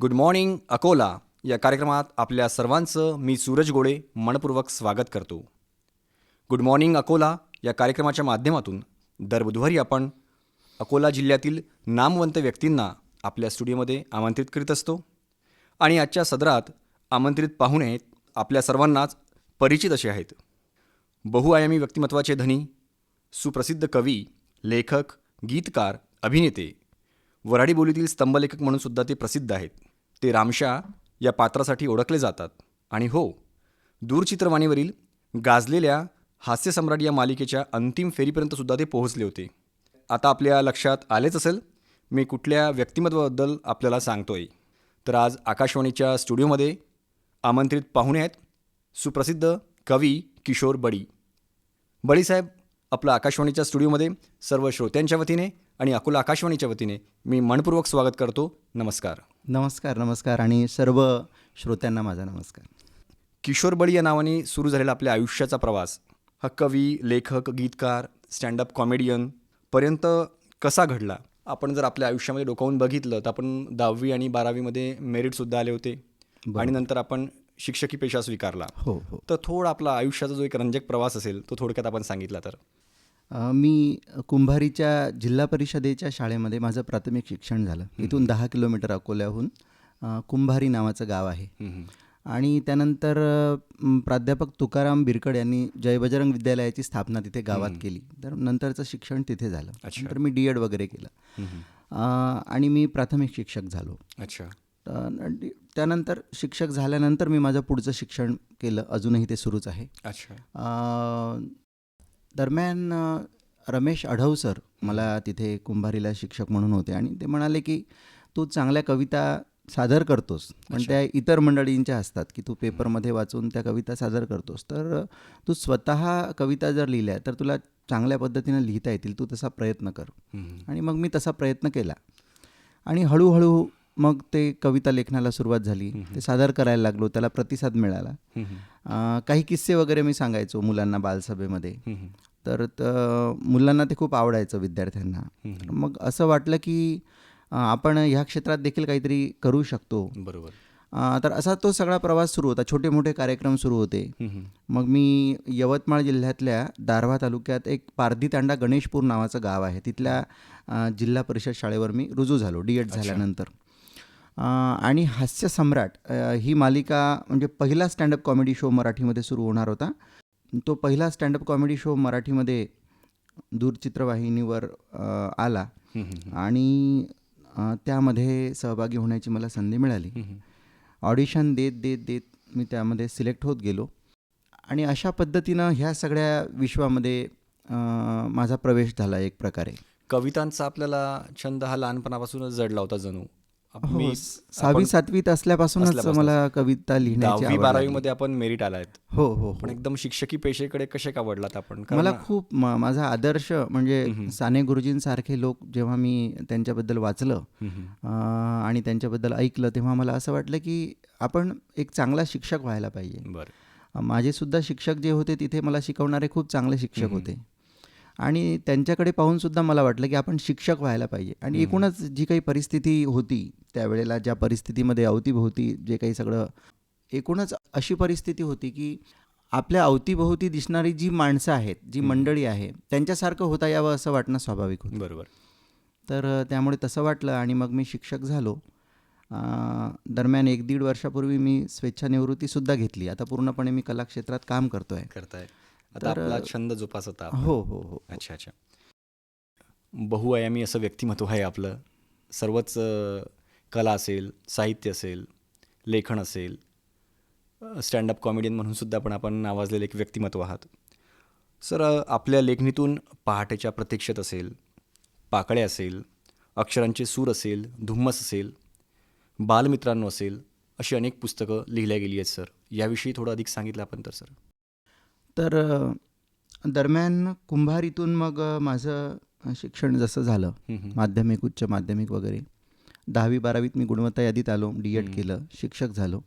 Good morning Akola या कार्यक्रमात आपल्या सर्वांचं मी सूरज गोडे मनपूर्वक स्वागत करतो. गुड मॉर्निंग अकोला या कार्यक्रमाच्या माध्यमातून दर बुधवारी आपण अकोला जिल्ह्यातील नामवंत व्यक्तींना आपल्या स्टुडिओमध्ये आमंत्रित करीत असतो. आणि आजच्या सदरात आमंत्रित पाहुणे आपल्या सर्वांनाच परिचित असे आहेत. बहुआयामी व्यक्तिमत्वाचे धनी सुप्रसिद्ध कवी लेखक गीतकार अभिनेते वऱ्हाडी बोलीतील स्तंभलेखक म्हणून सुद्धा ते प्रसिद्ध आहेत. ते रामशा या पात्रासाठी ओळखले जातात. आणि हो दूरचित्रवाणीवरील गाजलेल्या हास्यसम्राट या मालिकेच्या अंतिम फेरीपर्यंत सुद्धा ते पोहोचले होते. आता आपल्या लक्षात आलेच असेल मी कुठल्या व्यक्तिमत्वाबद्दल आपल्याला सांगतोय. तर आज आकाशवाणीच्या स्टुडिओमध्ये आमंत्रित पाहुणे आहेत सुप्रसिद्ध कवी किशोर बडी. बडीसाहेब आपलं आकाशवाणीच्या स्टुडिओमध्ये सर्व श्रोत्यांच्या वतीने आणि अकोला आकाशवाणीच्या वतीने मी मनपूर्वक स्वागत करतो. नमस्कार. नमस्कार नमस्कार आणि सर्व श्रोत्यांना माझा नमस्कार. किशोर बडी या नावाने सुरू झालेला आपल्या आयुष्याचा प्रवास हा कवी लेखक गीतकार स्टँडअप कॉमेडियन पर्यंत कसा घडला? आपण जर आपल्या आयुष्यामध्ये डोकावून बघितलं तर आपण दहावी आणि बारावीमध्ये मेरिटसुद्धा आले होते. आणि नंतर आपण शिक्षकी पेशा स्वीकारला. हो हो. तर थोडा आपला आयुष्याचा जो एक रंजक प्रवास असेल तो थोडक्यात आपण सांगितला तर. मी कुंभारीच्या जिल्हा परिषदेच्या शाळेमध्ये माझं प्राथमिक शिक्षण झालं. इथून दहा किलोमीटर अकोल्याहून कुंभारी नावाचं गाव आहे. आणि त्यानंतर प्राध्यापक तुकाराम बिरकड यांनी जय बजरंग विद्यालयाची स्थापना तिथे गावात केली. तर नंतरचं शिक्षण तिथे झालं. नंतर मी डी एड वगैरे केलं. आणि मी प्राथमिक शिक्षक झालो. अच्छा. त्यानंतर शिक्षक झाल्यानंतर मी माझं पुढचं शिक्षण केलं. अजूनही ते सुरूच आहे. अच्छा. दरम्यान रमेश अढव सर मला तिथे कुंभारीला शिक्षक म्हणून होते आणि ते म्हणाले की तू चांगल्या कविता सादर करतोस पण त्या इतर मंडळींच्या असतात की तू पेपरमध्ये वाचून त्या कविता सादर करतोस. तर तू स्वतः कविता जर लिहिल्या तर तुला चांगल्या पद्धतीनं लिहिता येतील. तू तसा प्रयत्न कर. आणि मग मी तसा प्रयत्न केला. आणि हळूहळू मग ते कविता लेखनाला सुरुवात झाली. ते सादर करायला लागलो त्याला प्रतिसाद मिळाला. काही किस्से वगैरे मी सांगायचो मुलांना बालसभेमध्ये. तर मुलांना ते खूप आवडायचं विद्यार्थ्यांना. मग असं वाटलं की आपण ह्या क्षेत्रात देखील काहीतरी करू शकतो. बरोबर. तर असा तो सगळा प्रवास सुरू होता. छोटे मोठे कार्यक्रम सुरू होते. मग मी यवतमाळ जिल्ह्यातल्या दारव्हा तालुक्यात एक पारधीतांडा गणेशपूर नावाचं गाव आहे. तिथल्या जिल्हा परिषद शाळेवर मी रुजू झालो डी एड झाल्यानंतर. आणि हास्य सम्राट अ, ही मालिका म्हणजे पहिला स्टँडअप कॉमेडी शो मराठीमध्ये सुरू होणार होता. तो पहिला स्टँडअप कॉमेडी शो मराठीमध्ये दूरचित्रवाहिनीवर आला. आणि त्यामध्ये सहभागी होण्याची मला संधी मिळाली. ऑडिशन देत देत देत मी त्यामध्ये सिलेक्ट होत गेलो. आणि अशा पद्धतीनं ह्या सगळ्या विश्वामध्ये माझा प्रवेश झाला एक प्रकारे. कवितांचा आपल्याला छंद हा लहानपणापासूनच जडला होता जणू. मी सहावी सातवीत असल्यापासूनच. मला कविता लिहिण्याची दहावी लागली. बारावीमध्ये आपण मेरिट आलायत. हो हो हो. पण एकदम शिक्षकी पेशेकडे कसे का वडलात आपण मला खूप माझा आदर्श म्हणजे साने गुरुजींसारखे लोक जेव्हा मी त्यांच्याबद्दल वाचलं आणि त्यांच्याबद्दल ऐकलं तेव्हा मला असं वाटलं की आपण एक चांगला शिक्षक व्हायला पाहिजे. माझे सुद्धा शिक्षक जे होते तिथे मला शिकवणारे खूप चांगले शिक्षक होते. आणि त्यांच्याकडे पाहून सुद्धा मला वाटलं की आपण शिक्षक व्हायला पाहिजे. आणि एकूणच जी काही परिस्थिती होती त्यावेळेला ज्या परिस्थितीमध्ये अवतीभोवती जे काही सगळं एकूणच अशी परिस्थिती होती की आपल्या अवतीभोवती दिसणारी जी माणसं आहेत जी मंडळी आहे त्यांच्यासारखं होता यावं असं वाटणं स्वाभाविक होतं. बरोबर. तर त्यामुळे तसं वाटलं आणि मग मी शिक्षक झालो. दरम्यान एक दीड वर्षापूर्वी मी स्वेच्छानिवृत्तीसुद्धा घेतली. आता पूर्णपणे मी कला क्षेत्रात काम करतो आहे करताय. आता आपला छंद जोपासता. हो हो हो. अच्छा अच्छा. बहुआयामी असं व्यक्तिमत्व आहे आपलं. सर्वच कला असेल साहित्य असेल लेखन असेल स्टँडअप कॉमेडियन म्हणून सुद्धा पण आपण नावाजलेले एक व्यक्तिमत्व आहात. सर आपल्या लेखणीतून पहाटेच्या प्रतीक्षेत असेल पाकळे असेल अक्षरांचे सूर असेल धुम्मस असेल बालमित्रांनो असेल अशी अनेक पुस्तकं लिहिल्या गेली आहेत सर. याविषयी थोडं अधिक सांगितलं आपण तर सर. तर दरम्यान कुंभारीतून मग माझं शिक्षण जसं झालं. माध्यमिक उच्च माध्यमिक वगैरे दहावी बारावीत मी गुणवत्ता यादीत आलो डी एड केलं शिक्षक झालो.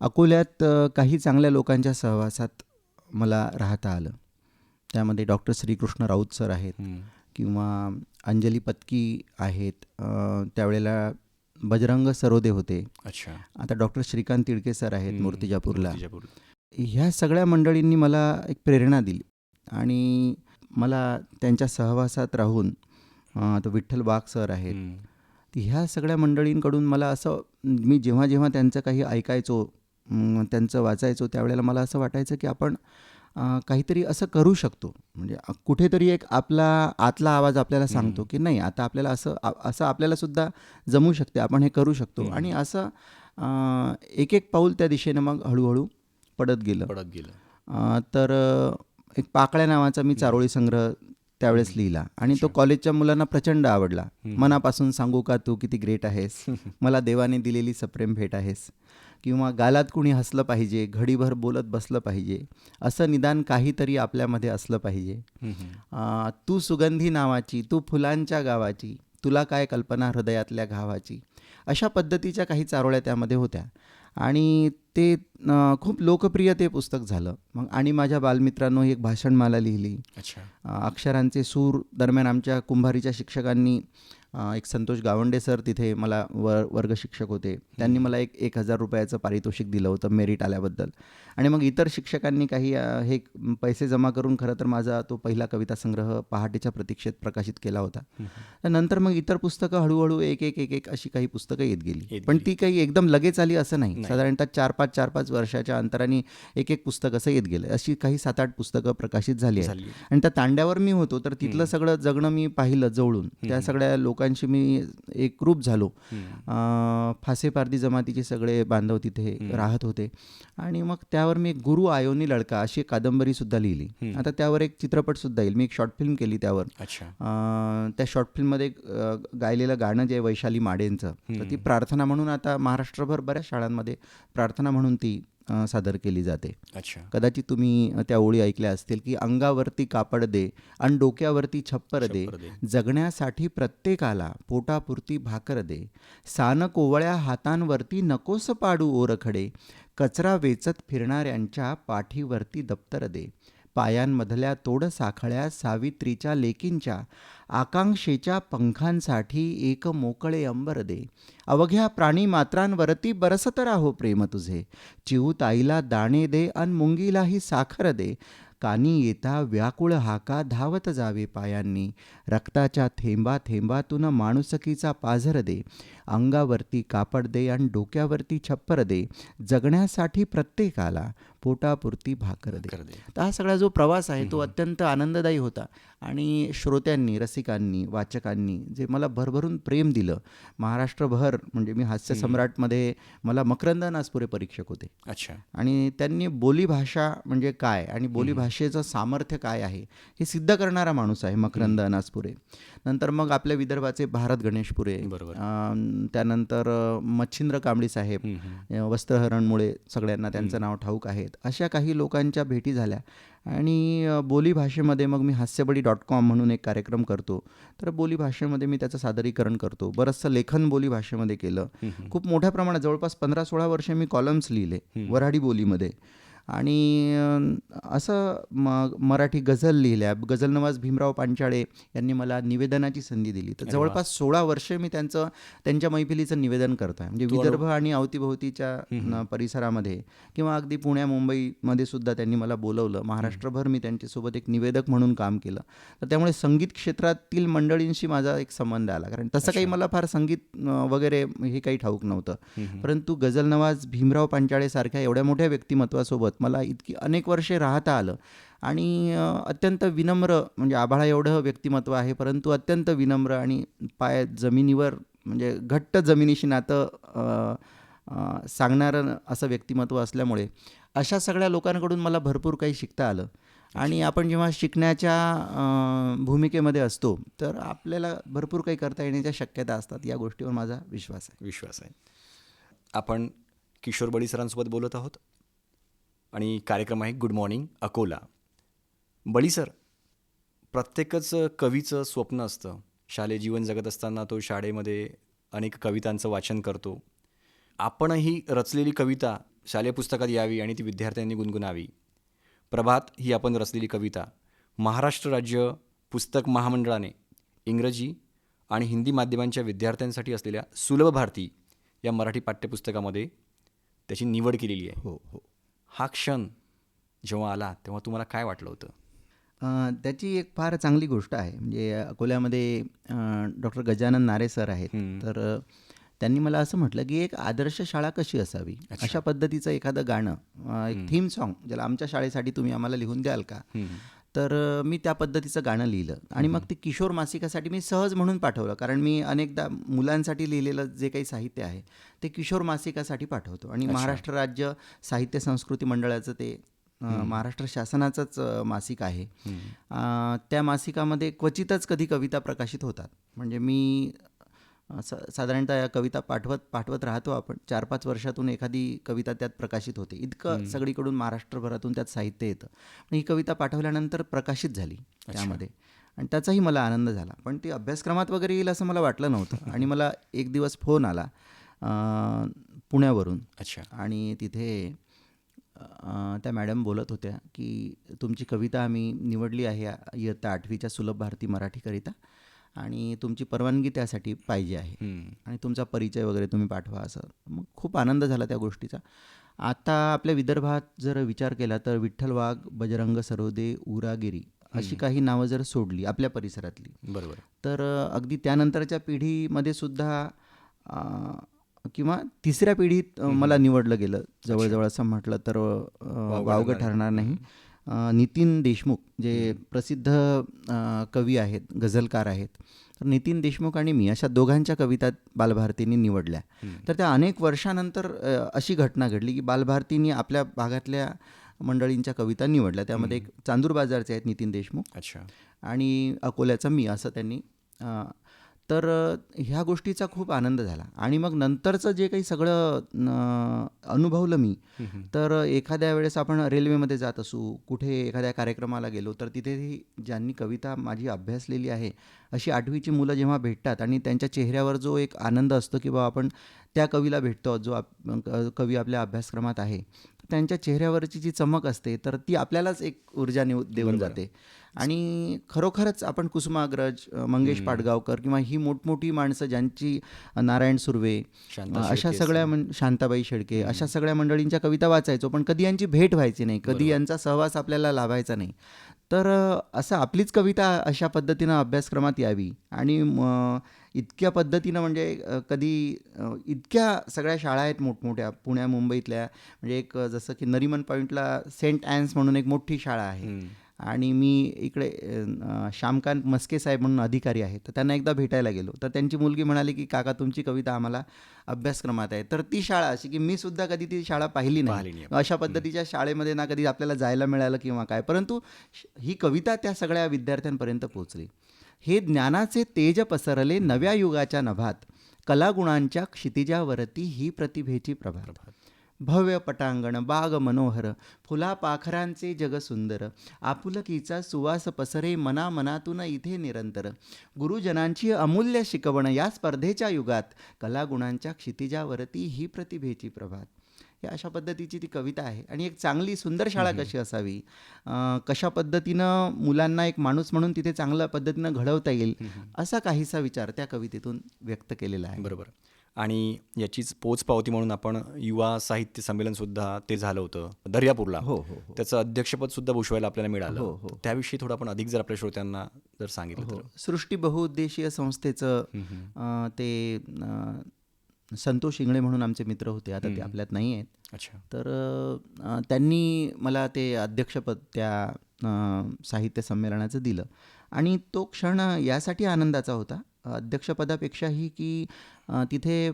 अकोल्यात काही चांगल्या लोकांच्या सहवासात मला राहता आलं. त्यामध्ये डॉक्टर श्रीकृष्ण राऊत सर आहेत. किंवा अंजली पत्की आहेत त्यावेळेला बजरंग सरोदे होते. अच्छा. आता डॉक्टर श्रीकांत तिडके सर आहेत मूर्तिजापूरला. मूर्तिजापूर. ह्या सगळ्या मंडळींनी मला एक प्रेरणा दिली आणि मला त्यांच्या सहवासात राहून आता विठ्ठल वाघ सर आहेत ह्या सगळ्या मंडळींकडून मला असं मी जेव्हा जेव्हा त्यांचं काही ऐकायचो त्यांचं वाचायचो त्यावेळेला मला असं वाटायचं की आपण काहीतरी असं करू शकतो. म्हणजे कुठेतरी एक आपला आतला आवाज आपल्याला सांगतो की नाही आता आपल्याला असं असं आपल्याला सुद्धा जमू शकते आपण हे करू शकतो. आणि असं एक एक पाऊल त्या दिशेनं मग हळूहळू पडत गेलं. पडत गेलं. तर एक पाकळ्या नावाचा मी चारोळी संग्रह त्यावेळेस लिहिला. आणि तो कॉलेजच्या मुलांना प्रचंड आवडला. मनापासून सांगू का तू किती ग्रेट आहेस? मला देवाने दिलेली सप्रेम भेट आहेस. किंवा गालात कुणी हसलं पाहिजे घडीभर बोलत बसलं पाहिजे असं निदान काहीतरी आपल्यामध्ये असलं पाहिजे. तू सुगंधी नावाची तू फुलांच्या गावाची तुला काय कल्पना हृदयातल्या घावाची अशा पद्धतीच्या काही चारोळ्या त्यामध्ये होत्या. आणि ते खूप लोकप्रिय ते पुस्तक झालं. मग आणि माझ्या बालमित्रांनो एक भाषणमाला लिहिली. अच्छा. अ, अक्षरांचे सूर दरम्यान आमच्या कुंभारीच्या शिक्षकांनी एक संतोष गावंडे सर तिथे मला वर वर्ग शिक्षक होते. त्यांनी मला एक एक हजार रुपयाचं पारितोषिक दिलं होतं मेरिट आल्याबद्दल. आणि मग इतर शिक्षकांनी काही हे पैसे जमा करून खरं तर माझा तो पहिला कविता संग्रह पहाटेच्या प्रतीक्षेत प्रकाशित केला होता. तर नंतर मग इतर पुस्तकं हळूहळू एक एक एक एक अशी काही पुस्तकं येत गेली. पण ती काही एकदम लगेच आली असं नाही. साधारणतः चार पाच चार पाच वर्षाच्या अंतराने एक एक पुस्तक असं येत गेलं. अशी काही सात आठ पुस्तकं प्रकाशित झाली आणि त्या तांड्यावर मी होतो तर तिथलं सगळं जगणं मी पाहिलं जवळून. त्या सगळ्या लोकांशी मी एकरूप झालो. अं, फासे पारधी जमातीचे सगळे बांधव तिथे राहत होते. आणि मग त्यावर मी एक गुरु आयोनी लडका अशी एक कादंबरी सुद्धा लिहिली. आता त्यावर एक चित्रपट सुद्धा येईल. मी एक शॉर्ट फिल्म केली त्यावर. त्या शॉर्ट फिल्ममध्ये गायलेलं गाणं जे वैशाली माडेंचं तर ती प्रार्थना म्हणून आता महाराष्ट्रभर बऱ्याच शाळांमध्ये प्रार्थना म्हणून ती सादर केली जाते. अच्छा. कदाचित तुम्ही त्या ओळी ऐकल्या असतील की अंगावरती कापड दे आणि डोक्यावरती छप्पर दे. छप्पर दे. जगण्यासाठी प्रत्येकाला पोटापुरती भाकर दे. सान कोवळ्या हातांवरती नकोस पाडू ओरखडे. कचरा वेचत फिरणाऱ्यांच्या पाठीवरती दप्तर दे. पायांमधल्या तोड साखळ्या सावित्रीच्या लेकींच्या आकांक्षेच्या पंखांसाठी एक मोकळे अंबर दे. अवघ्या प्राणी मात्रांवरती बरसत राहो प्रेम तुझे. चिऊताईला दाणे दे अन मुंगीलाही साखर दे. कानी येता व्याकुळ हाका धावत जावे पायांनी. रक्ताच्या थेंबा थेंबातून माणुसकीचा पाझर दे. अंगावरती कापड दे आणि डोक्यावरती छप्पर दे जगण्यासाठी प्रत्येकाला पोटापुरती भाकर दे. कर दे. तर हा सगळा जो प्रवास आहे तो अत्यंत आनंददायी होता. आणि श्रोत्यांनी रसिकांनी वाचकांनी जे मला भरभरून प्रेम दिलं महाराष्ट्रभर म्हणजे मी हास्य सम्राटमध्ये मला मकरंद नासपुरे परीक्षक होते. अच्छा. आणि त्यांनी बोलीभाषा म्हणजे काय आणि बोलीभाषेचं सामर्थ्य काय आहे हे सिद्ध करणारा माणूस आहे मकरंद अनासपुरे नंतर मग आपल्या विदर्भाचे भारत गणेशपुरे त्यानंतर मच्छिंद्र कांबळी साहेब वस्त्रहरणमुळे सगळ्यांना त्यांचं नाव ठाऊक आहेत. अशा काही लोकांच्या भेटी झाल्या. आणि अं, बोलीभाषेमध्ये मग मी हास्यबडी डॉट कॉम म्हणून एक कार्यक्रम करतो. तर बोलीभाषेमध्ये मी त्याचं सादरीकरण करतो. बरंचसं लेखन बोलीभाषेमध्ये केलं. खूप मोठ्या प्रमाणात जवळपास पंधरा सोळा वर्ष मी कॉलम्स लिहिले वऱ्हाडी बोलीमध्ये. आणि असं मग मराठी गझल लिहिल्या. गझल नवाज भीमराव पांचाळे यांनी मला निवेदनाची संधी दिली. तर जवळपास सोळा वर्ष मी त्यांचं त्यांच्या मैफिलीचं निवेदन करतो आहे म्हणजे विदर्भ आणि अवतीभोवतीच्या परिसरामध्ये किंवा अगदी पुण्या मुंबईमध्ये सुद्धा त्यांनी मला बोलवलं. महाराष्ट्रभर मी त्यांच्यासोबत एक निवेदक म्हणून काम केलं. तर त्यामुळे संगीत क्षेत्रातील मंडळींशी माझा एक संबंध आला. कारण तसं काही मला फार संगीत वगैरे हे काही ठाऊक नव्हतं. परंतु गझल नवाज भीमराव पांचाळे सारख्या एवढ्या मोठ्या व्यक्तिमत्वासोबत मला इतकी अनेक वर्षे राहता आलं. आणि अत्यंत विनम्र म्हणजे आभाळा एवढं व्यक्तिमत्व आहे परंतु अत्यंत विनम्र आणि पाय जमिनीवर म्हणजे घट्ट जमिनीशी नातं सांगणारं असं व्यक्तिमत्व असल्यामुळे अशा सगळ्या लोकांकडून मला भरपूर काही शिकता आलं. आणि आपण जेव्हा शिकण्याच्या भूमिकेमध्ये असतो तर आपल्याला भरपूर काही करता येण्याच्या शक्यता असतात या गोष्टीवर माझा विश्वास आहे. विश्वास आहे. आपण किशोर बडी सरांसोबत बोलत आहोत. आणि कार्यक्रम आहे गुड मॉर्निंग अकोला. बळी सर प्रत्येकच कवीचं स्वप्न असतं. शालेय जीवन जगत असताना तो शाळेमध्ये अनेक कवितांचं वाचन करतो. आपणही रचलेली कविता शालेय पुस्तकात यावी आणि ती विद्यार्थ्यांनी गुणगुणावी. प्रभात ही आपण रचलेली कविता. महाराष्ट्र राज्य पुस्तक महामंडळाने इंग्रजी आणि हिंदी माध्यमांच्या विद्यार्थ्यांसाठी असलेल्या सुलभ भारती या मराठी पाठ्यपुस्तकामध्ये त्याची निवड केलेली आहे. हो हो. हा क्षण जेव्हा आला तेव्हा तुम्हाला काय वाटलं होतं? त्याची एक फार चांगली गोष्ट आहे. म्हणजे अकोल्यामध्ये डॉक्टर गजानन नारे सर आहेत. तर त्यांनी मला असं म्हटलं की एक आदर्श शाळा कशी असावी? अशा पद्धतीचं एखादं गाणं एक थीम सॉन्ग ज्याला आमच्या शाळेसाठी तुम्ही आम्हाला लिहून द्याल का? तर मी त्या पद्धतीचं गाणं लिहिलं. आणि मग ते किशोर मासिकासाठी मी सहज म्हणून पाठवलं. कारण मी अनेकदा मुलांसाठी लिहिलेलं जे काही साहित्य आहे ते किशोर मासिकासाठी पाठवतो. आणि महाराष्ट्र राज्य साहित्य संस्कृती मंडळाचं ते महाराष्ट्र शासनाचंच मासिक आहे. त्या मासिकामध्ये क्वचितच कधी कविता प्रकाशित होतात. म्हणजे मी स साधारणतः या कविता पाठवत पाठवत राहतो आपण. चार पाच वर्षातून एखादी कविता त्यात प्रकाशित होते. इतकं सगळीकडून महाराष्ट्रभरातून त्यात साहित्य येतं. पण ही कविता पाठवल्यानंतर प्रकाशित झाली त्यामध्ये. आणि त्याचाही मला आनंद झाला. पण ती अभ्यासक्रमात वगैरे येईल असं मला वाटलं नव्हतं. आणि मला एक दिवस फोन आला पुण्यावरून. अच्छा. आणि तिथे त्या मॅडम बोलत होत्या की तुमची कविता आम्ही निवडली आहे इयत्ता आठवीच्या सुलभ भारती मराठीकरिता. आणि तुमची परवानगी त्यासाठी पाहिजे आहे. आणि तुमचा परिचय वगैरे तुम्ही पाठवा असं. मग खूप आनंद झाला त्या गोष्टीचा. आता आपल्या विदर्भात जर विचार केला तर विठ्ठल वाघ बजरंग सरोदे उरागिरी अशी काही नावं जर सोडली आपल्या परिसरातली बरोबर. तर अगदी त्यानंतरच्या पिढीमध्ये सुद्धा किंवा तिसऱ्या पिढीत मला निवडलं गेलं. जवळजवळ असं म्हटलं तर वावगं ठरणार नाही. नितीन देशमुख जे प्रसिद्ध कवी आहेत गझलकार आहेत. तर नितीन देशमुख आणि मी अशा दोघांच्या कविता बालभारतींनी निवडल्या. तर त्या अनेक वर्षानंतर अशी घटना घडली की बालभारतींनी आपल्या भागातल्या मंडळींच्या कविता निवडल्या. त्यामध्ये एक चांदूर बाजारचे आहेत नितीन देशमुख अच्छा. आणि अकोल्याचा मी असं त्यांनी तर ह्या गोष्टीचा खूप आनंद झाला. आणि मग नंतरचं जे काही सगळं अनुभवलं मी तर एखाद्या वेळेस आपण रेल्वेमध्ये जात असू कुठे एखाद्या कार्यक्रमाला गेलो तर तिथेही ज्यांनी कविता माझी अभ्यासलेली आहे अशी आठवीची मुलं जेव्हा भेटतात आणि त्यांच्या चेहऱ्यावर जो एक आनंद असतो की बाबा आपण त्या कवीला भेटतो जो आप कवी आपल्या अभ्यासक्रमात आहे त्यांच्या चेहऱ्यावरची जी चमक असते तर ती आपल्यालाच एक ऊर्जा नेऊ देऊन जाते. आणि खरोखरच आपण कुसुमाग्रज मंगेश पाडगावकर किंवा ही मोठमोठी माणसं ज्यांची नारायण सुर्वे अशा सगळ्या मं शांताबाई शेळके अशा सगळ्या मंडळींच्या कविता वाचायचो पण कधी यांची भेट व्हायची नाही कधी यांचा सहवास आपल्याला लाभायचा नाही. तर असं आपलीच कविता अशा पद्धतीनं अभ्यासक्रमात यावी आणि इतक्या पद्धतीनं म्हणजे कधी इतक्या सगळ्या शाळा आहेत मोठमोठ्या पुण्या मुंबईतल्या म्हणजे एक जसं की नरिमन पॉईंटला सेंट ॲन्स म्हणून एक मोठी शाळा आहे. आणि मी इकडे श्यामकांत मस्के साहेब म्हणून अधिकारी आहेत. तर त्यांना एकदा भेटायला गेलो. तर त्यांची मुलगी म्हणाली की काका तुमची कविता आम्हाला अभ्यासक्रमात आहे. तर ती शाळा अशी की मी सुद्धा कधी ती शाळा पाहिली नाही. अशा पद्धतीच्या शाळेमध्ये ना कधी आपल्याला जायला मिळालं किंवा काय. परंतु श- ही कविता त्या सगळ्या विद्यार्थ्यांपर्यंत पोहोचली. हे ज्ञानाचे तेज पसरले नव्या युगाच्या नभात कलागुणांच्या क्षितिजावरती ही प्रतिभेची प्रभात. भव्य पटांगण बाग मनोहर फुला पाखरांचे जग सुंदर आपुलकीचा सुवास पसरे मना मनातून इथे निरंतर. गुरुजनांची अमूल्य शिकवण या स्पर्धेच्या युगात कलागुणांच्या क्षितिजावरती ही प्रतिभेची प्रभात. या अशा पद्धतीची ती कविता आहे आणि एक चांगली सुंदर शाळा कशी असावी? कशा पद्धतीनं मुलांना एक माणूस म्हणून तिथे चांगल्या पद्धतीनं घडवता येईल असा काहीसा विचार त्या कवितेतून व्यक्त केलेला आहे. बरोबर. आणि याचीच पोचपावती म्हणून आपण युवा साहित्य संमेलन सुद्धा ते झालं होतं दर्यापूरला. हो हो हो. त्याचं अध्यक्षपद सुद्धा भूषवायला आपल्याला मिळालं. हो, हो. त्याविषयी थोडं आपण अधिक जर आपल्या श्रोत्यांना जर सांगितलं हो तर. सृष्टी बहुउद्देशीय संस्थेचं ते संतोष इंगळे म्हणून आमचे मित्र होते. आता ते आपल्यात नाही आहेत. अच्छा. तर त्यांनी मला ते अध्यक्षपद त्या साहित्य संमेलनाचं दिलं. आणि तो क्षण यासाठी आनंदाचा होता. अध्यक्षपदापेक्षाही की तिथे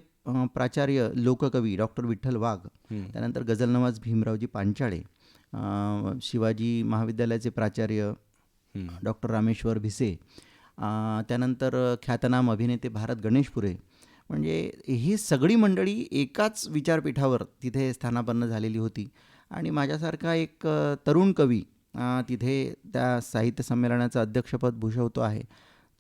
प्राचार्य लोककवी डॉक्टर विठ्ठल वाघ त्यानंतर गझलनवाज भीमरावजी पांचाळे शिवाजी महाविद्यालयाचे प्राचार्य डॉक्टर रामेश्वर भिसे त्यानंतर ख्यातनाम अभिनेते भारत गणेशपुरे. म्हणजे ही सगळी मंडळी एकाच विचारपीठावर तिथे स्थानापन्न झालेली होती. आणि माझ्यासारखा एक तरुण कवी तिथे त्या साहित्य संमेलनाचं अध्यक्षपद भूषवतो आहे.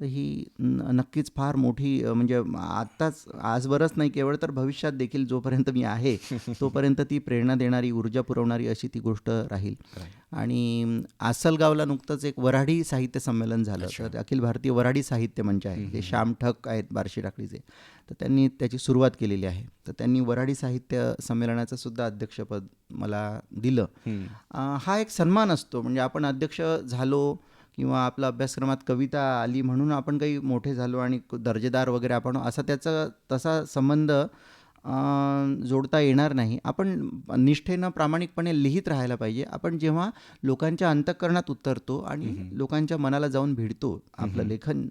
तर ही नक्कीच फार मोठी म्हणजे आत्ताच आजवरच नाही केवळ तर भविष्यात देखील जोपर्यंत मी आहे तोपर्यंत ती प्रेरणा देणारी ऊर्जा पुरवणारी अशी ती गोष्ट राहील. आणि आसलगावला नुकतंच एक वऱ्हाडी साहित्य संमेलन झालं. तर अखिल भारतीय वऱ्हाडी साहित्य मंच आहे. जे श्याम ठक आहेत बार्शी टाकळीचे तर त्यांनी त्याची सुरुवात केलेली आहे. तर त्यांनी वऱ्हाडी साहित्य संमेलनाचं सुद्धा अध्यक्षपद मला दिलं. हा एक सन्मान असतो. म्हणजे आपण अध्यक्ष झालो किंवा आपल्या अभ्यासक्रमात कविता आली म्हणून आपण काही मोठे झालो आणि दर्जेदार वगैरे आपण असा त्याचा तसा संबंध जोडता येणार नाही. आपण निष्ठेनं प्रामाणिकपणे लिहित राहायला पाहिजे. आपण जेव्हा लोकांच्या अंतःकरणात उतरतो आणि लोकांच्या मनाला जाऊन भिडतो आपलं लेखन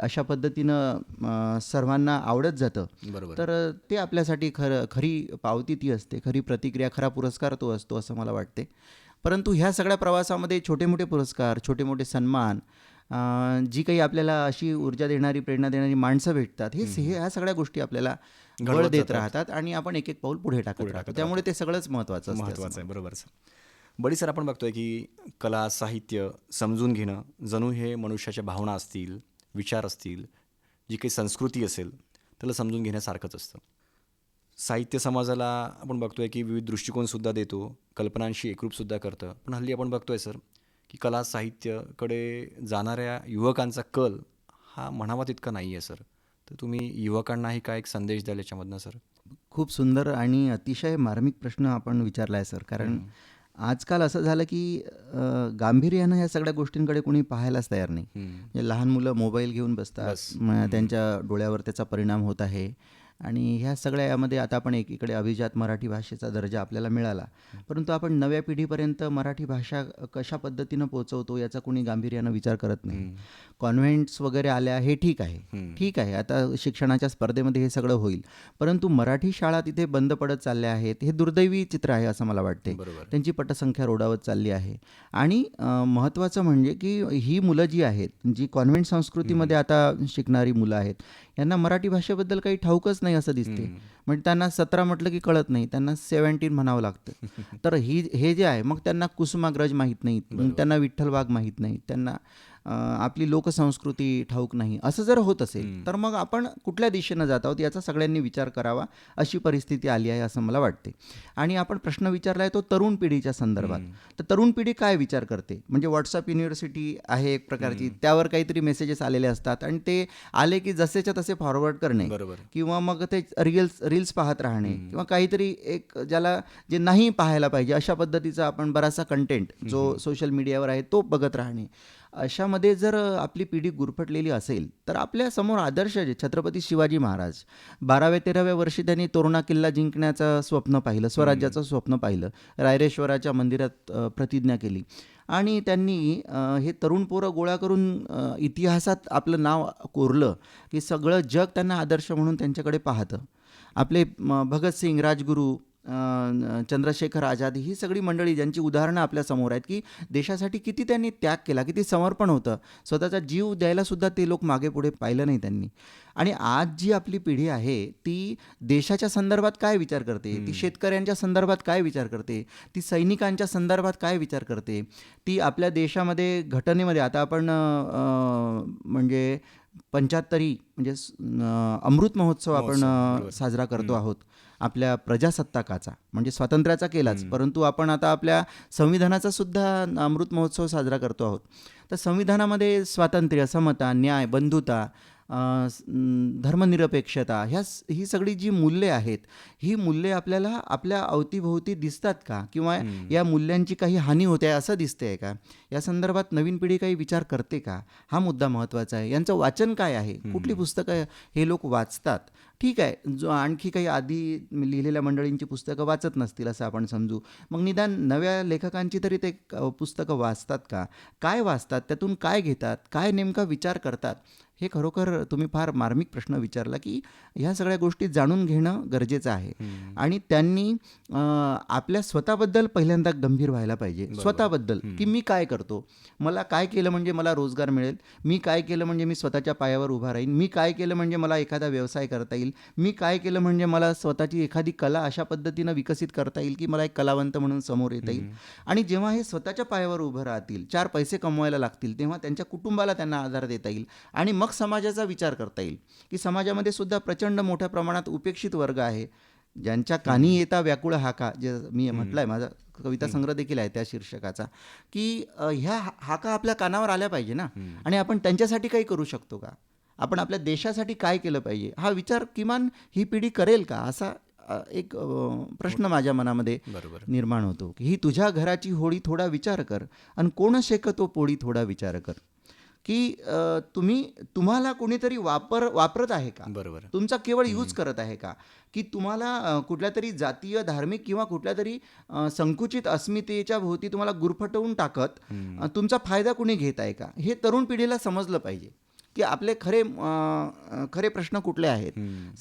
अशा पद्धतीनं सर्वांना आवडत जातं बरोबर. तर ते आपल्यासाठी खरं खरी पावती ती असते. खरी प्रतिक्रिया खरा पुरस्कार तो असतो असं मला वाटते. परंतु ह्या सगळ्या प्रवासामध्ये छोटे मोठे पुरस्कार छोटे मोठे सन्मान जी काही आपल्याला अशी ऊर्जा देणारी प्रेरणा देणारी माणसं भेटतात हे ह्या सगळ्या गोष्टी आपल्याला घडवत देत. राहतात आणि आपण एक एक पाऊल पुढे टाकत राहतो. त्यामुळे ते सगळंच महत्त्वाचं महत्त्वाचं आहे बरोबर सर. बडी सर आपण बघतोय की कला साहित्य समजून घेणं जणू हे मनुष्याच्या भावना असतील विचार असतील जी काही संस्कृती असेल त्याला समजून घेण्यासारखंच असतं. साहित्य समाजाला आपण बघतोय की विविध दृष्टिकोनसुद्धा देतो कल्पनांशी एकरूपसुद्धा करतं. पण हल्ली आपण बघतोय सर की कला साहित्याकडे जाणाऱ्या युवकांचा कल हा म्हणावा तितका नाही आहे सर. तर तुम्ही युवकांनाही काय एक संदेश द्याल याच्यामधनं सर? खूप सुंदर आणि अतिशय मार्मिक प्रश्न आपण विचारला आहे सर. कारण आजकाल असं झालं की गांभीर्यानं ह्या सगळ्या गोष्टींकडे कोणी पाहायलाच तयार नाही. म्हणजे लहान मुलं मोबाईल घेऊन बसतात. त्यांच्या डोळ्यावर त्याचा परिणाम होत आहे. आणि ह्या सगळ्या यामध्ये आता आपण एकीकडे अभिजात मराठी भाषेचा दर्जा आपल्याला मिळाला. परंतु आपण नव्या पिढीपर्यंत मराठी भाषा कशा पद्धतीनं पोहोचवतो याचा कोणी गांभीर्यानं विचार करत नाही. कॉन्व्हेंट्स वगैरे आल्या हे ठीक आहे. ठीक आहे आता शिक्षणाच्या स्पर्धेमध्ये हे सगळं होईल. परंतु मराठी शाळा तिथे बंद पडत चालल्या आहेत हे दुर्दैवी चित्र आहे असं मला वाटते त्यांची पटसंख्या रोडावत चालली आहे. आणि महत्त्वाचं म्हणजे की ही मुलं जी आहेत जी कॉन्व्हेंट संस्कृतीमध्ये आता शिकणारी मुलं आहेत यांना मराठी भाषेबद्दल काही ठाऊकच नाही. असं दिसते म्हणजे त्यांना सतरा म्हटलं की कळत नाही. त्यांना सेवन्टीन म्हणावं लागतं. तर ही हे जे आहे मग त्यांना कुसुमाग्रज माहीत नाहीत. मग त्यांना विठ्ठल वाघ माहीत नाहीत. त्यांना आपली लोकसंस्कृती ठाऊक नाही. असं जर होत असेल तर मग आपण कुठल्या दिशेनं जात आहोत याचा सगळ्यांनी विचार करावा अशी परिस्थिती आली आहे असं मला वाटते. आणि आपण प्रश्न विचारला आहे तो तरुण पिढीच्या संदर्भात. तर तरुण पिढी काय विचार करते? म्हणजे व्हॉट्सअप युनिव्हर्सिटी आहे एक प्रकारची त्यावर काहीतरी मेसेजेस आलेले असतात आणि ते आले की जसेच्या तसे फॉरवर्ड करणे किंवा मग ते रील्स रील्स पाहत राहणे किंवा काहीतरी एक ज्याला जे नाही पाहायला पाहिजे अशा पद्धतीचा आपण बराचसा कंटेंट जो सोशल मीडियावर आहे तो बघत राहणे. अशामध्ये जर आपली पिढी गुरफटलेली असेल तर आपल्यासमोर आदर्श जे छत्रपती शिवाजी महाराज. बाराव्या तेराव्या वर्षी त्यांनी तोरणा किल्ला जिंकण्याचं स्वप्न पाहिलं स्वराज्याचं स्वप्न पाहिलं रायरेश्वराच्या मंदिरात प्रतिज्ञा केली. आणि त्यांनी हे तरुण पोरं गोळा करून इतिहासात आपलं नाव कोरलं की सगळं जग त्यांना आदर्श म्हणून त्यांच्याकडे पाहतं. आपले भगतसिंग राजगुरू चंद्रशेखर आझाद ही सगळी मंडळी ज्यांची उदाहरणं आपल्यासमोर आहेत की देशासाठी किती त्यांनी त्याग केला किती समर्पण होतं. स्वतःचा जीव द्यायला सुद्धा ते लोक मागे पुढे पाहिलं नाही त्यांनी. आणि आज जी आपली पिढी आहे ती देशाच्या संदर्भात काय विचार करते? ती शेतकऱ्यांच्या संदर्भात काय विचार करते? ती सैनिकांच्या संदर्भात काय विचार करते? ती आपल्या देशामध्ये घटनेमध्ये आता आपण म्हणजे पंच्याहत्तरी म्हणजे अमृत महोत्सव आपण साजरा करतो आहोत. आपल्या प्रजासत्ताकाचा म्हणजे स्वातंत्र्याचा केलाच. परंतु आपण आता आपल्या संविधानाचा सुद्धा अमृत महोत्सव साजरा करतो आहोत. तर संविधानामध्ये स्वातंत्र्य समता न्याय बंधुता धर्मनिरपेक्षता ह्या ही सगळी जी मूल्ये आहेत ही मूल्ये आपल्याला आपल्या अवतीभोवती दिसतात का? किंवा या मूल्यांची काही हानी होते आहे असं दिसतंय का? या संदर्भात नवीन पिढी काही विचार करते का? हा मुद्दा महत्त्वाचा आहे. यांचं वाचन काय आहे? कुठली पुस्तकं हे लोक वाचतात? ठीक आहे. जो आणखी काही आधी लिहिलेल्या मंडळींची पुस्तकं वाचत नसतील असं आपण समजू. मग निदान नव्या लेखकांची तरी ते पुस्तकं वाचतात का? काय वाचतात? त्यातून काय घेतात? काय नेमका विचार करतात? हे खरोखर तुम्ही फार मार्मिक प्रश्न विचारला की ह्या सगळ्या गोष्टी जाणून घेणं गरजेचं आहे. आणि त्यांनी आपल्या स्वतःबद्दल पहिल्यांदा गंभीर व्हायला पाहिजे. स्वतःबद्दल की मी काय करतो? मला काय केलं म्हणजे मला रोजगार मिळेल? मी काय केलं म्हणजे मी स्वतःच्या पायावर उभा राहीन? मी काय केलं म्हणजे मला एखादा व्यवसाय करता येईल? मी काय केलं म्हणजे मला स्वतःची एखादी कला अशा पद्धतीनं विकसित करता येईल की मला एक कलावंत म्हणून समोर येता येईल? आणि जेव्हा हे स्वतःच्या पायावर उभं राहतील चार पैसे कमवायला लागतील तेव्हा त्यांच्या कुटुंबाला त्यांना आधार देता येईल आणि मग समाजाचा विचार करता येईल की समाजामध्ये सुद्धा प्रचंड मोठ्या प्रमाणात उपेक्षित वर्ग आहे. ज्यांच्या कानी येता व्याकुळ हाका जे मी म्हटलं आहे माझा कविता संग्रह देखील आहे त्या शीर्षकाचा की ह्या हाका आपल्या कानावर आल्या पाहिजे ना? आणि आपण त्यांच्यासाठी काही करू शकतो का? आपण आपल्या देशासाठी काय केलं पाहिजे? हा विचार किमान ही पिढी करेल का? असा एक प्रश्न माझ्या मनामध्ये बरोबर. निर्माण होतो की ही तुझ्या घराची होळी थोडा विचार कर आणि कोण शेकतो पोळी थोडा विचार कर. की तुम्ही तुम्हाला कोणीतरी वापर वापरत आहे का? बरोबर. तुमचा केवळ यूज करत आहे का? की तुम्हाला कुठल्या तरी जातीय धार्मिक किंवा कुठल्या तरी संकुचित अस्मितेच्या भोवती तुम्हाला गुरफटवून टाकत तुमचा फायदा कुणी घेत आहे का? हे तरुण पिढीला समजलं पाहिजे. की आपले खरे खरे प्रश्न कुठले आहेत?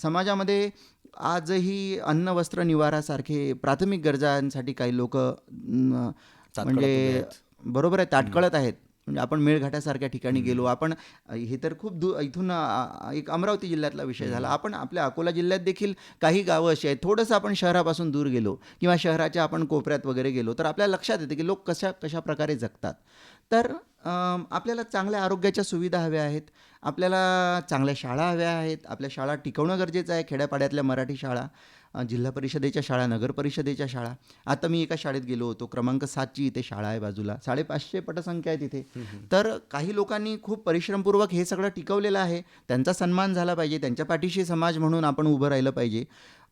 समाजामध्ये आजही अन्न वस्त्र निवारासारखे प्राथमिक गरजांसाठी काही लोक म्हणजे बरोबर आहे ताटकळत आहेत. म्हणजे आपण मेळघाटासारख्या ठिकाणी गेलो आपण हे तर खूप दू इथून एक अमरावती जिल्ह्यातला विषय झाला. आपण आपल्या अकोला जिल्ह्यात देखील काही गावं अशी आहेत. थोडंसं आपण शहरापासून दूर गेलो किंवा शहराच्या आपण कोपऱ्यात वगैरे गेलो तर आपल्याला लक्षात येते की लोक कशा कशा प्रकारे जगतात. तर आपल्याला चांगल्या आरोग्याच्या सुविधा हव्या आहेत. आपल्याला चांगल्या शाळा हव्या आहेत. आपल्या शाळा टिकवणं गरजेचं आहे. खेड्यापाड्यातल्या मराठी शाळा जिल्हा परिषदेच्या शाळा नगर परिषदेच्या शाळा. आता मी एका शाळेत गेलो होतो. क्रमांक सातची इथे शाळा आहे बाजूला. साडेपाचशे पटसंख्या आहे तिथे तर काही लोकांनी खूप परिश्रमपूर्वक हे सगळं टिकवलेलं आहे. त्यांचा सन्मान झाला पाहिजे. त्यांच्या पाठीशी समाज म्हणून आपण उभं राहिलं पाहिजे.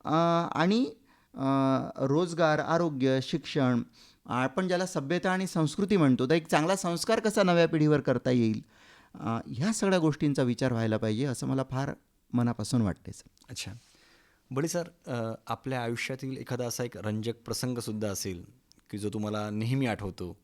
आणि रोजगार आरोग्य शिक्षण आपण ज्याला सभ्यता आणि संस्कृती म्हणतो तर एक चांगला संस्कार कसा नव्या पिढीवर करता येईल? ह्या सगळ्या गोष्टींचा विचार व्हायला पाहिजे असं मला फार मनापासून वाटते अच्छा. बळे सर आपल्या आयुष्यातील एखादा असा एक रंजक प्रसंगसुद्धा असेल की जो तुम्हाला नेहमी आठवतो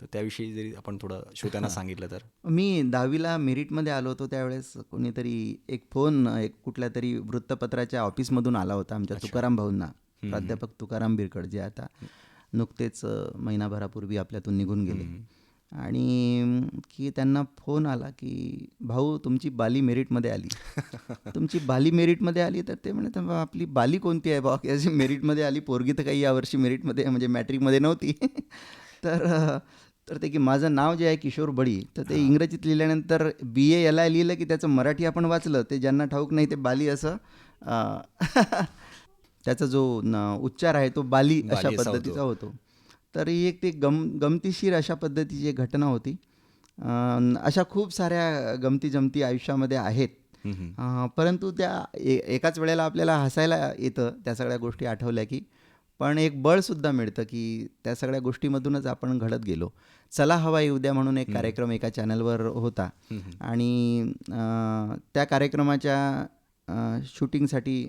तर त्याविषयी जरी आपण थोडं श्रोत्यांना सांगितलं तर. मी दहावीला मेरिटमध्ये आलो होतो त्यावेळेस कोणीतरी एक फोन एक कुठल्या तरी वृत्तपत्राच्या ऑफिसमधून आला होता आमच्या तुकाराम भाऊंना प्राध्यापक तुकाराम बिरकड जे आता. नुकतेच महिनाभरापूर्वी आपल्यातून निघून गेले. आणि की त्यांना फोन आला की भाऊ तुमची बाली मेरिटमध्ये आली. तुमची बाली मेरिटमध्ये आली तर ते म्हणत "बा, आपली बाली कोणती आहे की अशी मेरिटमध्ये आली पोरगी तर काही यावर्षी मेरिटमध्ये म्हणजे मॅट्रिकमध्ये नव्हती. तर तर ते की माझं नाव जे आहे किशोर बळी तर ते इंग्रजीत लिहिल्यानंतर बी ए आय लिहिलं की त्याचं मराठी आपण वाचलं ते ज्यांना ठाऊक नाही ते बाली असं त्याचा जो न- उच्चार आहे तो बाली अशा. पद्धतीचा होतो. तर ही एक ती गम गमतीशीर अशा पद्धतीची एक घटना होती. अशा खूप साऱ्या गमती जमती आयुष्यामध्ये आहेत. परंतु त्या ए एकाच वेळेला आपल्याला हसायला येतं त्या सगळ्या गोष्टी आठवल्या की. पण एक बळसुद्धा मिळतं की त्या सगळ्या गोष्टीमधूनच आपण घडत गेलो. चला हवाई उद्या म्हणून एक कार्यक्रम एका चॅनलवर होता. आणि त्या कार्यक्रमाच्या शूटिंगसाठी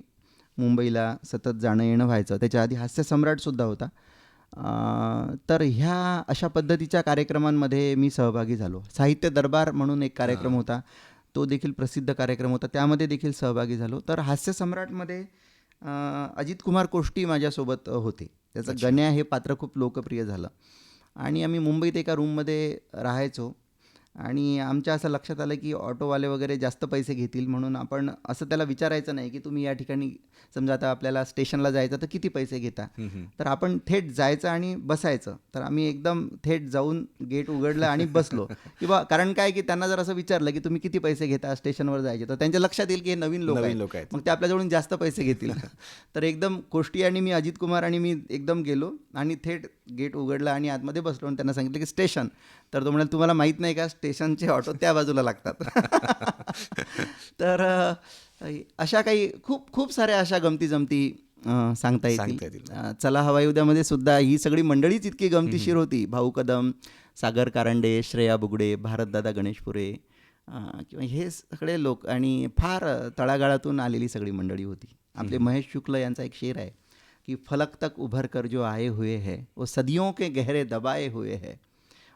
मुंबईला सतत जाणं येणं व्हायचं. त्याच्या आधी हास्यसम्राटसुद्धा होता. तर ह्या अशा पद्धतीच्या कार्यक्रमांमध्ये मी सहभागी झालो. साहित्य दरबार म्हणून एक कार्यक्रम होता. तो देखील प्रसिद्ध कार्यक्रम होता. त्यामध्ये देखील सहभागी झालो. तर हास्यसम्राटमध्ये अजित कुमार कोष्टी माझ्यासोबत होते. त्याचं गण्या हे पात्र खूप लोकप्रिय झालं. आणि आम्ही मुंबईत एका रूममध्ये राहायचो. आणि आमच्या असं लक्षात आलं की ऑटोवाले वगैरे जास्त पैसे घेतील म्हणून आपण असं त्याला विचारायचं नाही की तुम्ही या ठिकाणी समजा आता आपल्याला स्टेशनला जायचं तर किती पैसे घेता? तर आपण थेट जायचं आणि बसायचं. तर आम्ही एकदम थेट जाऊन गेट उघडलं आणि बसलो. किंवा कारण काय की त्यांना जर असं विचारलं की तुम्ही किती पैसे घेता स्टेशनवर जायचे तर त्यांच्या लक्षात येईल की हे नवीन लोक लोक आहेत. मग ते आपल्याजवळून जास्त पैसे घेतील. तर एकदम कोष्टी आणि मी अजित कुमार आणि मी एकदम गेलो आणि थेट गेट उघडलं आणि आतमध्ये बसलो आणि त्यांना सांगितलं की स्टेशन. तर तो म्हणाल तुम्हाला माहीत नाही का स्टेशनचे ऑटो त्या बाजूला लागतात. तर अशा काही खूप खूप साऱ्या अशा गमती जमती सांगता येतील. चला हवाई उद्यामध्ये सुद्धा ही सगळी मंडळीच इतकी गमतीशीर होती. भाऊ कदम सागर कारंडे श्रेया बुगडे भारतदादा गणेशपुरे किंवा हे सगळे लोक आणि फार तळागाळातून आलेली सगळी मंडळी होती. आपले महेश शुक्ल यांचा एक शेर आहे कि फलक तक उभर कर जो आए हुए हैं वो सदियों के गहरे दबाए हुए हैं.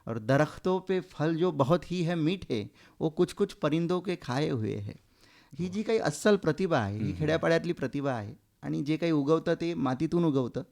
और दरख्तों पे फल जो बहुत ही है मीठे वो कुछ कुछ परिंदों के खाए हुए हैं। ही जी काही अस्सल प्रतिभा आहे ही खेड्यापाड्यातली प्रतिभा आहे. आणि जे काही उगवतं ते मातीतून उगवतं.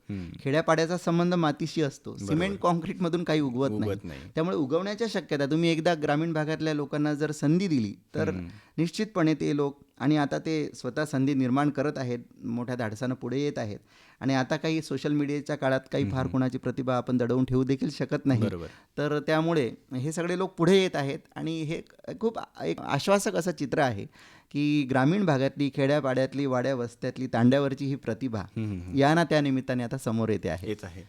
खेड्यापाड्याचा संबंध मातीशी असतो. सिमेंट कॉन्क्रीटमधून काही उगवत नाही. त्यामुळे उगवण्याच्या शक्यता तुम्ही एकदा ग्रामीण भागातल्या लोकांना जर संधी दिली तर निश्चितपणे ते लोक आणि आता ते स्वतः संधी निर्माण करत आहेत मोठ्या धाडसानं पुढे येत आहेत. आणि आता काही सोशल मीडियाच्या काळात काही फार कोणाची प्रतिभा आपण दडवून ठेवू देखील शकत नाही. बरोबर. तर त्यामुळे हे सगळे लोक पुढे येत आहेत आणि हे खूप एक आश्वासक असं चित्र आहे की ग्रामीण भागातली खेड्यापाड्यातली वाड्या वस्त्यातली तांड्यावरची ही प्रतिभा या ना त्या निमित्ताने आता समोर येते आहे. येत आहे.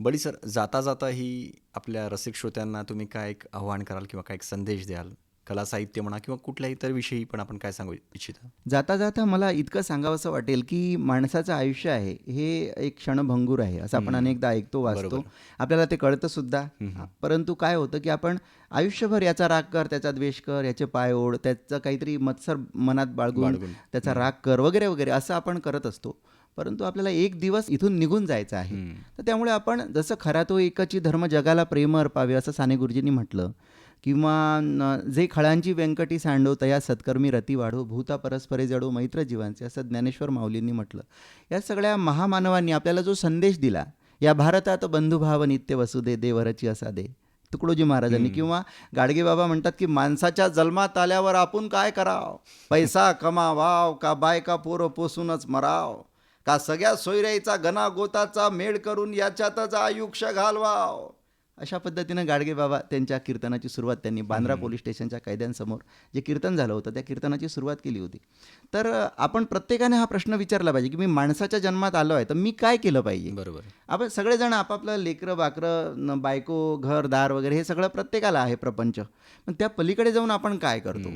बडी सर जाता जाता ही आपल्या रसिक श्रोत्यांना तुम्ही काय एक आव्हान कराल किंवा काय एक संदेश द्याल? कला साहित्य म्हणा किंवा कुठल्याही इतर विषयी पण आपण काय सांगू इच्छिता? जाता जाता मला इतकं सांगावंसं वाटेल की माणसाचं आयुष्य आहे हे एक क्षणभंगूर आहे असं आपण अनेकदा ऐकतो वाचतो. आपल्याला ते कळतं सुद्धा. परंतु काय होतं की आपण आयुष्यभर याचा राग कर त्याचा द्वेष कर याचे पाय ओढ त्याचं काहीतरी मत्सर मनात बाळगून त्याचा राग कर वगैरे वगैरे असं आपण करत असतो. परंतु आपल्याला एक दिवस इथून निघून जायचं आहे. तर त्यामुळे आपण जसं खरा तो एकची धर्म जगाला प्रेम अर्पावे असं साने गुरुजींनी म्हटलं. किंवा जे खळांची व्यंकटी सांडो तया सत्कर्मी रती वाढो भूता परस्परे जडो मैत्र जीवांचे असं ज्ञानेश्वर माऊलींनी म्हटलं. या सगळ्या महामानवांनी आपल्याला जो संदेश दिला या भारतात बंधुभाव नित्य वसुदे देवरची असा दे तुकडोजी महाराजांनी किंवा गाडगे बाबा म्हणतात की माणसाच्या जन्मात आल्यावर आपण काय कराव? पैसा कमावाव का बायका पोरं पोसूनच मराव? का सगळ्या सोयऱ्याचा गणा गोताचा मेळ करून याच्यातच आयुष्य घालवाव? अशा पद्धतीनं गाडगे बाबा त्यांच्या कीर्तनाची सुरुवात त्यांनी बांद्रा पोलीस स्टेशनच्या कैद्यांसमोर जे कीर्तन झालं होतं त्या कीर्तनाची सुरुवात केली होती. तर आपण प्रत्येकाने हा प्रश्न विचारला पाहिजे की मी माणसाच्या जन्मात आलो आहे तर मी काय केलं पाहिजे? बरोबर. आपण सगळेजण आपापलं लेकरं बाकरं बायको घर दार वगैरे हे सगळं प्रत्येकाला आहे प्रपंच. पण त्या पलीकडे जाऊन आपण काय करतो?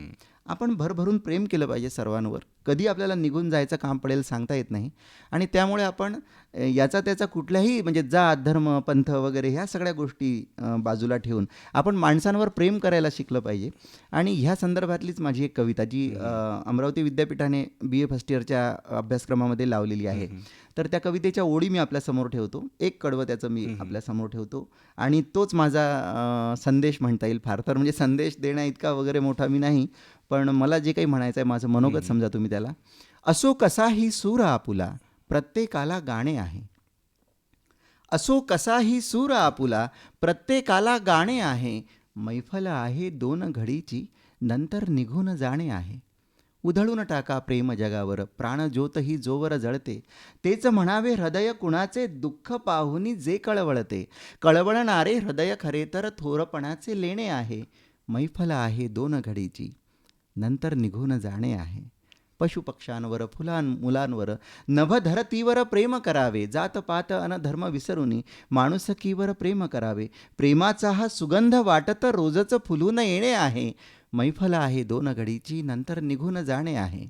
आपण भरभरून प्रेम केलं पाहिजे सर्वांवर. कधी आपल्याला निघून जायचं काम पडेल सांगता येत नाही. आणि त्यामुळे आपण याचा त्याचा कुठल्याही म्हणजे जात धर्म पंथ वगैरे ह्या सगळ्या गोष्टी बाजूला ठेवून आपण माणसांवर प्रेम करायला शिकलं पाहिजे. आणि ह्या संदर्भातलीच माझी एक कविता जी अमरावती विद्यापीठाने बी ए फर्स्ट इयरच्या अभ्यासक्रमामध्ये लावलेली आहे. तर त्या कवितेच्या ओळी मी आपल्यासमोर ठेवतो. एक कडवं त्याचं मी आपल्यासमोर ठेवतो. आणि तोच माझा संदेश म्हणता येईल फार. तर म्हणजे संदेश देण्या इतका वगैरे मोठा मी नाही पण मला जे काही म्हणायचं आहे माझं मनोगत समजा तुम्ही त्याला. असो कसाही सूर आपुला प्रत्येकाला गाणे आहे. असो कसाही सूर आपुला प्रत्येकाला गाणे आहे. मैफल आहे दोन घडीची नंतर निघून जाणे आहे. उधळून टाका प्रेम जगावर प्राणज्योत ही जोवर जळते. तेच म्हणावे हृदय कुणाचे दुःख पाहुनी जे कळवळते. कळवळणारे हृदय खरे तर थोरपणाचे लेणे आहे. मैफल आहे दोन घडीची नंतर निघून जाणे आहे. पशुपक्ष्यांवर फुलां मुलांवर नभधरतीवर प्रेम करावे. जातपात अन धर्म विसरुनी माणुसकीवर प्रेम करावे. प्रेमाचा हा सुगंध वाटत रोजच फुलून येणे आहे. मैफल आहे दोन घडीची नंतर निघून जाणे आहे.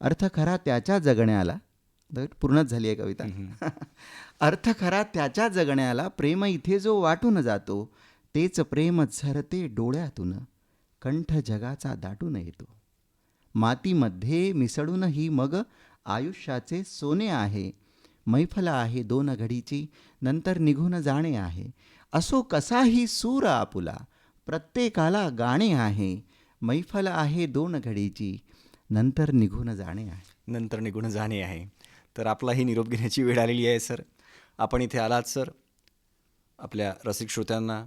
अर्थ खरा त्याच्या जगण्याला पूर्णच झाली आहे कविता. अर्थ खरा त्याच्या जगण्याला प्रेम इथे जो वाटून जातो तेच प्रेम झरते डोळ्यातून. कंठ जगाचा दाटून येतो. मातीमध्ये मिसळून ही मग आयुष्याचे सोने आहे. मैफल आहे दोन घडीची नंतर निघून जाणे आहे. असो कसाही सूर आपुला प्रत्येकाला गाणे आहे. मैफल आहे दोन घडीची. नंतर निघून जाणे आहे. नंतर निघून जाणे आहे. तर आपलाही निरोप घेण्याची वेळ आलेली आहे सर. आपण इथे आलात सर. आपल्या रसिक श्रोत्यांना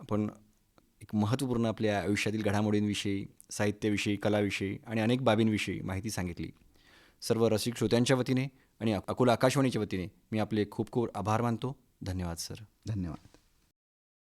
आपण एक महत्त्वपूर्ण आपल्या आयुष्यातील घडामोडींविषयी साहित्याविषयी कलाविषयी आणि अनेक बाबींविषयी माहिती सांगितली. सर्व रसिक श्रोत्यांच्या वतीने आणि अकोला आकाशवाणीच्या वतीने मी आपले खूप खूप आभार मानतो. धन्यवाद सर. धन्यवाद.